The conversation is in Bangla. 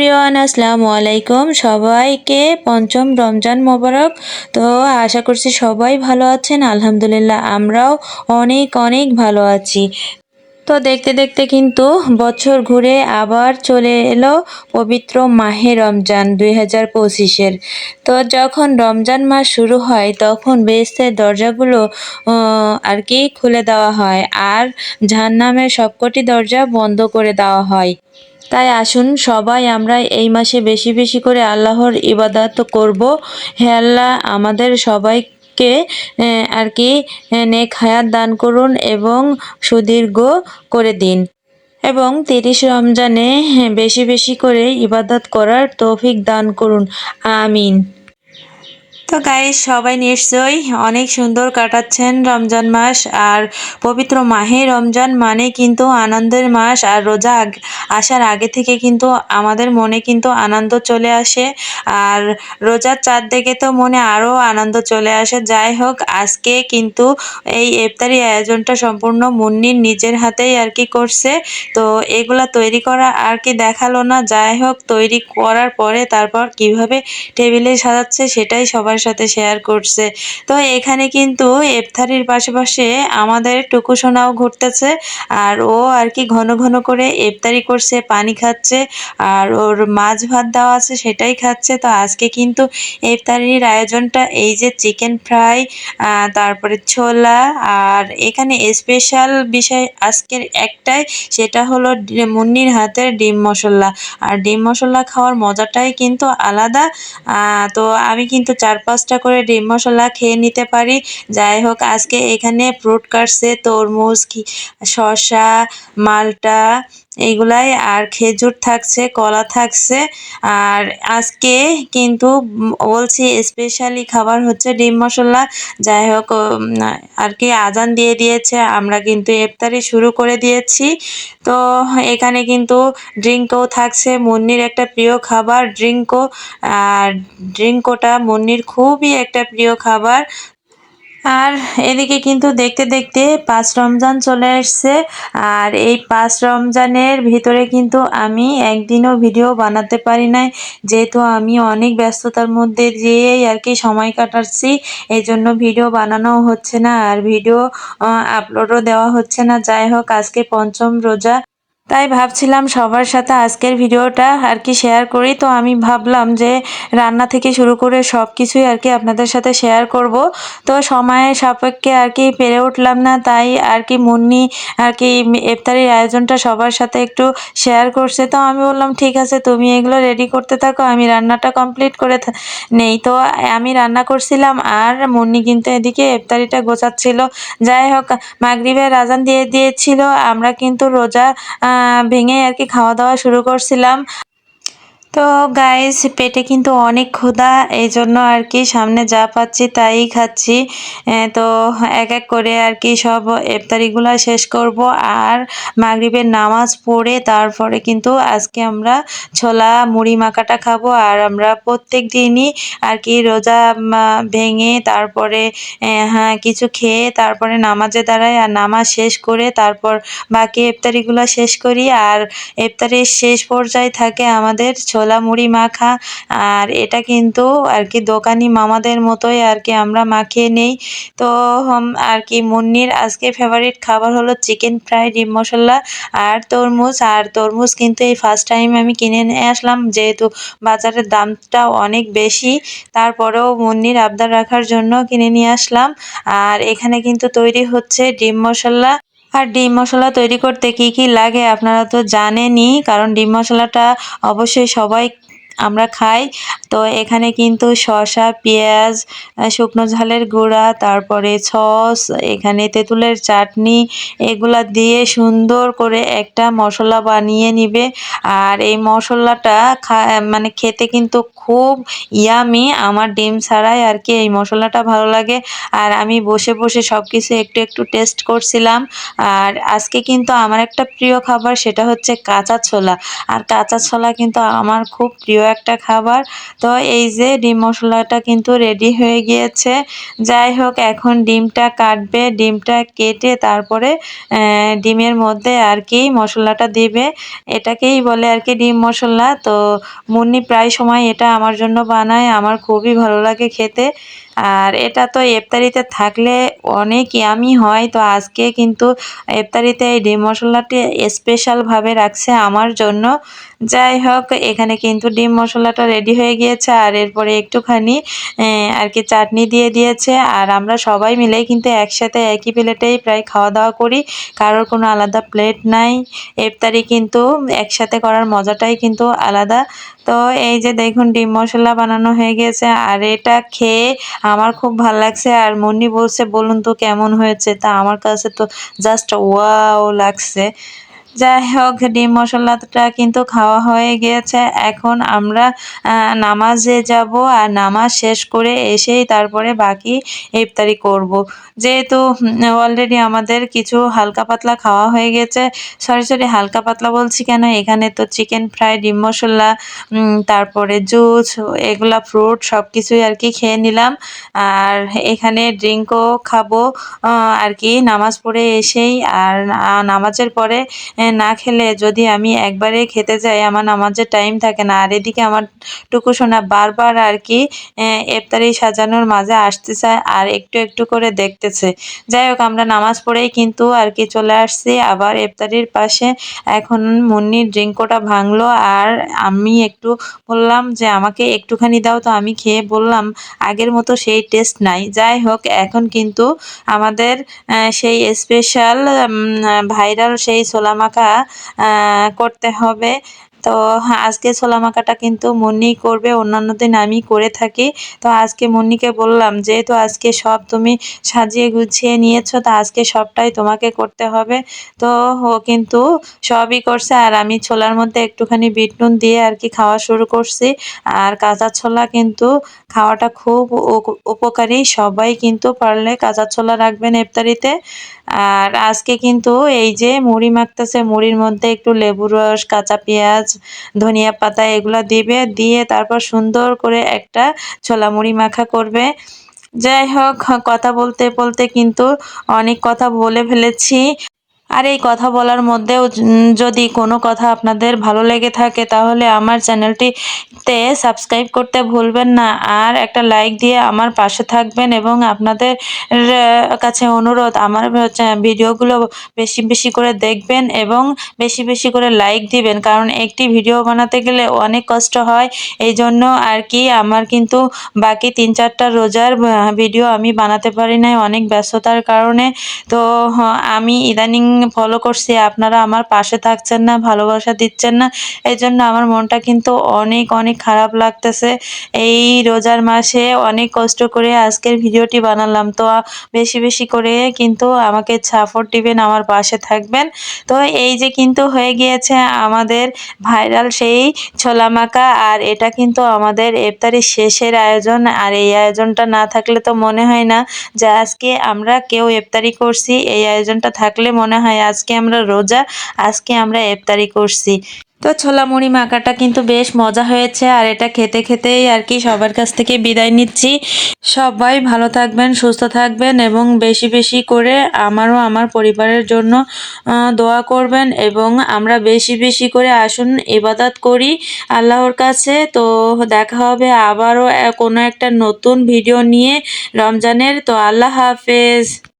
এভরিওয়ান, আসসালামু আলাইকুম। সবাইকে পঞ্চম রমজান মোবারক। তো আশা করছি সবাই ভালো আছেন। আলহামদুলিল্লাহ, আমরাও অনেক অনেক ভালো আছি। তো দেখতে দেখতে কিন্তু বছর ঘুরে আবার চলে এলো পবিত্র মাহে রমজান দুই হাজার পঁচিশের। তো যখন রমজান মাস শুরু হয়, তখন বেহেস্তের দরজাগুলো আর কি খুলে দেওয়া হয় আর জাহান্নামের সবকটি দরজা বন্ধ করে দেওয়া হয়। তাই আসুন সবাই আমরা এই মাসে বেশি বেশি করে আল্লাহর ইবাদত করব। হে আল্লাহ, আমাদের সবাইকে আহ, আর কি নেক হায়াত দান করুন এবং সুদীর্ঘ করে দিন। এবং তিরিশ রমজানে বেশি বেশি করে ইবাদত করার তৌফিক দান করুন। আমিন। তো গাইস সবাই নিশ্চয়ই অনেক সুন্দর কাটাচ্ছেন রমজান মাস আর পবিত্র মাহে রমজান মানে কিন্তু আনন্দের মাস আর রোজা আসার আগে থেকে কিন্তু আমাদের মনে কিন্তু আনন্দ চলে আসে আর রোজার চাঁদ দেখে তো মনে আরও আনন্দ চলে আসে। যাই হোক, আজকে কিন্তু এই ইফতারি আয়োজনটা সম্পূর্ণ মুন্নির নিজের হাতেই আর কি করছে। তো এগুলা তৈরি করা আর কি দেখাল না। যাই হোক, তৈরি করার পরে তারপর কীভাবে টেবিলে সাজাচ্ছে সেটাই সবার সাথে শেয়ার করছে। তো এখানে কিন্তু ইফতারির পাশাপাশি আমাদের টুকু সোনাও ঘুরতেছে আর ও আর কি ঘন ঘন করে এফতারি করছে, পানি খাচ্ছে আর ওর মাছ ভাত দেওয়া আছে সেটাই খাচ্ছে। তো আজকে কিন্তু ইফতারির আয়োজনটা এই যে চিকেন ফ্রাই তারপরে ছোলা আর এখানে স্পেশাল বিষয় আজকের একটাই সেটা হলো মুন্নির হাতের ডিম মশলা। আর ডিম মশলা খাওয়ার মজাটাই কিন্তু আলাদা। তো আমি কিন্তু চার পাঁচটা করে ডিম মশলা খেয়ে নিতে পারি। যাই হোক, আজকে এখানে ফ্রুট কাটছে তরমুজ শসা, মালটা এইগুলাই আর খেজুর থাকছে, কলা থাকছে। আর আজকে কিন্তু বলছি স্পেশালি খাবার হচ্ছে ডিম মশলা। যাই হোক আর কি আজান দিয়ে দিয়েছে, আমরা কিন্তু ইফতারি শুরু করে দিয়েছি। তো এখানে কিন্তু ড্রিঙ্কও থাকছে, মুন্নির একটা প্রিয় খাবার ড্রিঙ্কও আর ড্রিঙ্কোটা মুন্নির খুবই একটা প্রিয় খাবার। আর এদিকে কিন্তু দেখতে দেখতে পাঁচ রমজান চলে আসছে। আর এই পাঁচ রমজানের ভিতরে কিন্তু আমি একদিনও ভিডিও বানাতে পারি নাই। যেহেতু আমি অনেক ব্যস্ততার মধ্যে দিয়েই আর কি সময় কাটাচ্ছি এই জন্য ভিডিও বানানো হচ্ছে না। আর ভিডিও আপলোডও দেওয়া হচ্ছে না। যাই হোক, আজকে পঞ্চম রোজা। তাই ভাবছিলাম সবার সাথে আজকের ভিডিওটা আর কি শেয়ার করি। তো আমি ভাবলাম যে রান্না থেকে শুরু করে সব কিছুই আর কি আপনাদের সাথে শেয়ার করব। তো সময়ের সাপেক্ষে আর কি পেরে উঠলাম না, তাই আর কি মুন্নি আর কি ইফতারির আয়োজনটা সবার সাথে একটু শেয়ার করছে। তো আমি বললাম, ঠিক আছে, তুমি এগুলো রেডি করতে থাকো, আমি রান্নাটা কমপ্লিট করে নেই। তো আমি রান্না করছিলাম আর মুন্নি কিন্তু এদিকে ইফতারিটা গোছাচ্ছিল। যাই হোক, মাগরিবের আজান দিয়ে দিয়েছিল। আমরা কিন্তু রোজা ভেঙে আর কি খাওয়া দাওয়া শুরু করছিলাম। তো গাইস পেটে কিন্তু অনেক ক্ষুধা এই জন্য আর কি সামনে যা পাচ্ছি তাই খাচ্ছি। তো এক এক করে আর কি সব ইফতারিগুলো শেষ করব। আর মাগরিবের নামাজ পড়ে তারপরে কিন্তু আজকে আমরা ছোলা মুড়ি মাখাটা খাব। আর আমরা প্রত্যেক দিনই আর কি রোজা ভেঙে তারপরে হ্যাঁ কিছু খেয়ে তারপরে নামাজে দাঁড়াই আর নামাজ শেষ করে তারপর বাকি ইফতারিগুলো শেষ করি। আর ইফতারির শেষ পর্যায়ে থাকে আমাদের ছোলা মুড়ি মাখা, আর এটা কিন্তু আর কি দোকানি মামাদের মতোই আর কি আমরা মাখিয়ে নেই। তো আর কি মুন্নির আজকে ফেভারিট খাবার হলো চিকেন ফ্রাই ডিম মশলা আর তরমুজ। আর তরমুজ কিন্তু এই ফার্স্ট টাইম আমি কিনে নিয়ে আসলাম, যেহেতু বাজারের দামটা অনেক বেশি, তারপরেও মুন্নির আবদার রাখার জন্য কিনে নিয়ে আসলাম। আর এখানে কিন্তু তৈরি হচ্ছে ডিম মশলা। আর ডিম মশলা তৈরি করতে কি কি লাগে আপনারা তো জানেনই, কারণ ডিম মশলাটা অবশ্যই সবাই আমরা খাই। তো এখানে কিন্তু শসা, পেঁয়াজ শুকনো ঝালের গুঁড়া, তারপরে সস, এখানে তেঁতুলের চাটনি, এগুলা দিয়ে সুন্দর করে একটা মশলা বানিয়ে নিবে। আর এই মশলাটা মানে খেতে কিন্তু খুব ইয়ামি। আমার ডিম ছাড়াই আর কি এই মশলাটা ভালো লাগে। আর আমি বসে বসে সব কিছু একটু একটু টেস্ট করছিলাম। আর আজকে কিন্তু আমার একটা প্রিয় খাবার, সেটা হচ্ছে কাঁচা ছোলা। আর কাঁচা ছোলা কিন্তু আমার খুব প্রিয় একটা খাবার। তো এই যে ডিম মশলাটা কিন্তু রেডি হয়ে গিয়েছে। যাই হোক, এখন ডিমটা কাটবে। ডিমটা কেটে তারপরে ডিমের মধ্যে আর কি মশলাটা দিবে। এটাকেই বলে আর কি ডিম মশলা। তো মুন্নি প্রায় সময় এটা আমার জন্য বানায়। আমার খুবই ভালো লাগে খেতে। আর এটা তো ইফতারিতে থাকলে অনেক ইয়ামি হয়। তো আজকে কিন্তু ইফতারিতে এই ডিম মশলাটি স্পেশালভাবে রাখছে আমার জন্য। যাই হোক, এখানে কিন্তু ডিম মশলাটা রেডি হয়ে গিয়েছে আর এরপরে একটুখানি আর কি চাটনি দিয়ে দিয়েছে। আর আমরা সবাই মিলে কিন্তু একসাথে একই প্লেটেই প্রায় খাওয়া দাওয়া করি, কারোর কোনো আলাদা প্লেট নাই। ইফতারি কিন্তু একসাথে করার মজাটাই কিন্তু আলাদা। তো এই যে দেখুন, ডিম মশলা বানানো হয়ে গেছে আর এটা খেয়ে আমার খুব ভালো লাগছে। আর মুন্নি বলছে, বলুন তো কেমন হয়েছে? তা আমার কাছে তো জাস্ট ওয়াও লাগছে। যাই হোক, ডিম মশলাটা কিন্তু খাওয়া হয়ে গিয়েছে। এখন আমরা নামাজে যাব আর নামাজ শেষ করে এসেই তারপরে বাকি ইফতারি করব। যেহেতু অলরেডি আমাদের কিছু হালকা পাতলা খাওয়া হয়ে গেছে। সরি সরি হালকা পাতলা বলছি কেন? এখানে তো চিকেন ফ্রাই ডিম মশলা তারপরে জুস এগুলা ফ্রুট সব কিছুই আর কি খেয়ে নিলাম। আর এখানে ড্রিঙ্কও খাব আর কি, নামাজ পড়ে এসেই। আর নামাজের পরে না খেলে যদি আমি একবারে খেতে যাই আমার নামাজের টাইম থাকে না। আর এদিকে আমার টুকু সোনা বারবার আর কি এ, ইফতারি সাজানোর মাঝে আসতে চায় আর একটু একটু করে দেখতেছে। যাই হোক আমরা নামাজ পড়েই কিন্তু আর কি চলে আসছি। আবার ইফতারির পাশে এখন মুন্নির ড্রিঙ্কটা ভাঙলো আর আমি একটু বললাম যে আমাকে একটুখানি দাও। তো আমি খেয়ে বললাম আগের মতো সেই টেস্ট নাই। যাই হোক এখন কিন্তু আমাদের সেই স্পেশাল ভাইরাল সেই ছোলা মাখা করতে হবে। তো হ্যাঁ, আজকে ছোলা মাখাটা কিন্তু মুন্নি করবে অন্যান্য দিন আমি করে থাকি। তো আজকে মুন্নিকে বললাম যেহেতু আজকে সব তুমি সাজিয়ে গুছিয়ে নিয়েছো তা আজকে সবটাই তোমাকে করতে হবে। তো ও কিন্তু সবই করছে আর আমি ছোলার মধ্যে একটুখানি বিট নুন দিয়ে আর কি খাওয়া শুরু করছি। আর কাঁচা ছোলা কিন্তু খাওয়াটা খুব উপকারী সবাই কিন্তু পারলে কাঁচা ছোলা রাখবেন ইফতারিতে। আর আজকে কিন্তু এই যে মুড়ি মাখতেছে মুড়ির মধ্যে একটু লেবু রস কাঁচা পেঁয়াজ ধনিয়া পাতা এগুলা দিবে, দিয়ে তারপর সুন্দর করে একটা ছোলা মুড়ি মাখা করবে। যাই হোক, কথা বলতে বলতে কিন্তু অনেক কথা বলে ফেলেছি। আর এই কথা বলার মধ্যেও যদি কোনো কথা আপনাদের ভালো লেগে থাকে, তাহলে আমার চ্যানেলটিতে সাবস্ক্রাইব করতে ভুলবেন না। আর একটা লাইক দিয়ে আমার পাশে থাকবেন এবং আপনাদের কাছে অনুরোধ, আমার ভিডিওগুলো বেশি বেশি করে দেখবেন এবং বেশি বেশি করে লাইক দিবেন। কারণ একটি ভিডিও বানাতে গেলে অনেক কষ্ট হয়। এই জন্য আর কি, আমার কিন্তু বাকি তিন চারটা রোজার ভিডিও আমি বানাতে পারি নাই অনেক ব্যস্ততার কারণে। তো আমি ইদানিং ফলো করছি, আপনারা আমার পাশে থাকছেন না, ভালোবাসা দিচ্ছেন না এই জন্য আমার মনটা কিন্তু অনেক অনেক খারাপ লাগতেছে। এই রোজার মাসে অনেক কষ্ট করে আজকের ভিডিওটি বানালাম, তো বেশি বেশি করে কিন্তু আমাকে সাপোর্ট দিবেন, আমার পাশে থাকবেন। তো এই যে কিন্তু হয়ে গিয়েছে আমাদের ভাইরাল সেই ছোলা মাখা আর এটা কিন্তু আমাদের ইফতারির শেষের আয়োজন, আর এই আয়োজনটা না থাকলে তো মনে হয় না যে আজকে আমরা কেউ ইফতারি করছি, এই আয়োজনটা থাকলে মনে হয় আজকে আমরা রোজা, আজকে আমরা ইফতারি করছি। তো ছোলা মুড়ি মাখাটা কিন্তু বেশ মজা হয়েছে, আর এটা খেতে খেতেই আর কি সবার কাছ থেকে বিদায় নিচ্ছি। সবাই ভালো থাকবেন, সুস্থ থাকবেন, এবং বেশি বেশি করে আমারও আমার পরিবারের জন্য দোয়া করবেন, এবং আমরা বেশি বেশি করে আসুন, ইবাদত করি আল্লাহর কাছে। তো দেখা হবে আবারও কোনো একটা নতুন ভিডিও নিয়ে রমজানের। তো আল্লাহ হাফেজ।